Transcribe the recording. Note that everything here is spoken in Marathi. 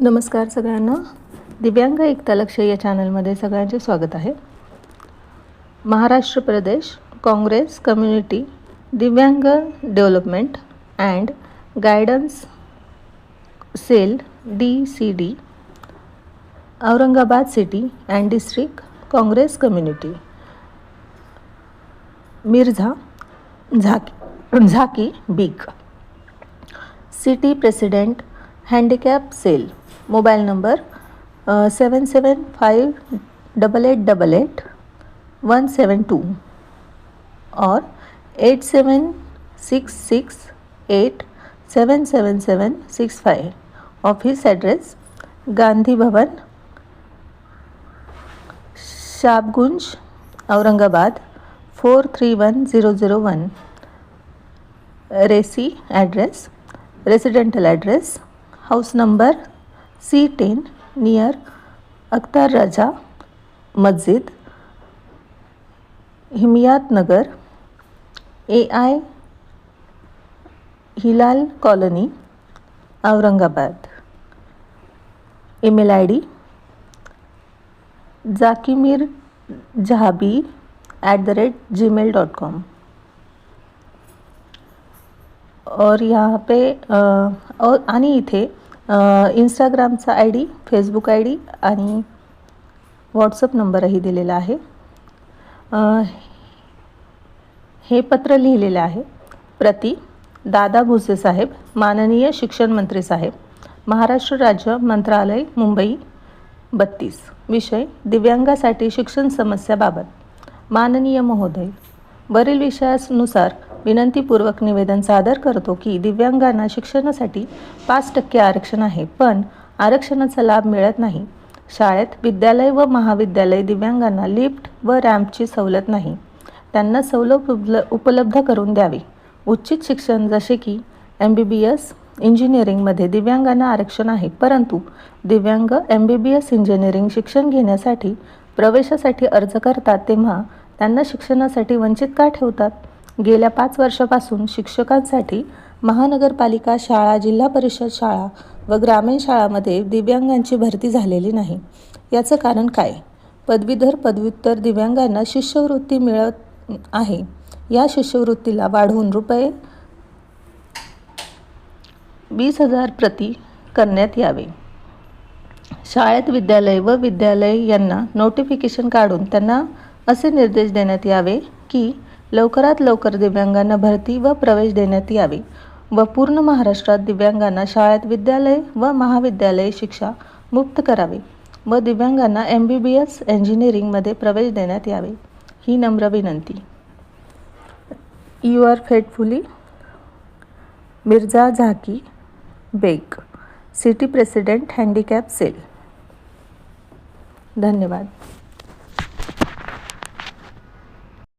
नमस्कार सगळ्यांना. दिव्यांग एकता लक्ष या चॅनलमध्ये सगळ्यांचे स्वागत आहे. Maharashtra Pradesh Congress community divyang development and guidance cell D C D Aurangabad city and district Congress community. Mirza Zaki Zaki Baig city president handicap cell mobile number seven seven five double eight double eight one seven two और eight seven six six eight seven seven seven six five office address Gandhi Bhavan Shahganj Aurangabad four three one zero zero one रेसी address residential address house number C ten near Akhtar Raja Masjid Himayat Nagar A I Hilal colony Aurangabad. Email I D जाकिमीर जहाबी at the rate Gmail dot com और यहाँ पे और आणि इथे इंस्टाग्रामचा I D Facebook I D आणि व्हॉट्सअप नंबरही दिलेला आहे. हे पत्र लिहिलेलं आहे प्रति दादा भुसे साहेब माननीय शिक्षण मंत्री साहेब महाराष्ट्र राज्य मंत्रालय मुंबई बत्तीस. विषय दिव्यांगासाठी शिक्षण समस्याबाबत माननीय महोदय वरील विषयानुसार विनंतीपूर्वक निवेदन सादर करतो की दिव्यांगांना शिक्षणासाठी पाच टक्के आरक्षण आहे पण आरक्षणाचा लाभ मिळत नाही. शाळेत विद्यालय व महाविद्यालय दिव्यांगांना लिफ्ट व रॅम्पची सवलत नाही. त्यांना सवलत उपल उपलब्ध करून द्यावी. उच्चित शिक्षण जसे की एम बी बी एस इंजिनिअरिंगमध्ये दिव्यांगांना आरक्षण आहे परंतु दिव्यांग M B B S engineering शिक्षण घेण्यासाठी प्रवेशासाठी अर्ज करतात तेव्हा त्यांना शिक्षणासाठी वंचित का ठेवतात? गेल्या पाच वर्षापासून शिक्षकांसाठी महानगरपालिका शाळा जिल्हा परिषद शाळा व ग्रामीण शाळामध्ये दिव्यांगांची भरती झालेली नाही. याचं कारण काय? पदवीधर पदव्युत्तर दिव्यांगांना शिष्यवृत्ती मिळत आहे. या शिष्यवृत्तीला वाढवून रुपये वीस हजार प्रति करण्यात यावे. शाळेत विद्यालय व विद्यालय यांना नोटिफिकेशन काढून त्यांना असे निर्देश देण्यात यावे की लवकरात लवकर दिव्यांगांना भरती व प्रवेश देण्यात यावे व पूर्ण महाराष्ट्रात दिव्यांगांना शाळेत विद्यालय व महाविद्यालय शिक्षा मुक्त करावे व दिव्यांगांना एम बी बी एस इंजिनिअरिंगमध्ये प्रवेश देण्यात यावे. ही नम्र विनंती. You yours faithfully Mirza Zaki Baig city president handicap cell धन्यवाद.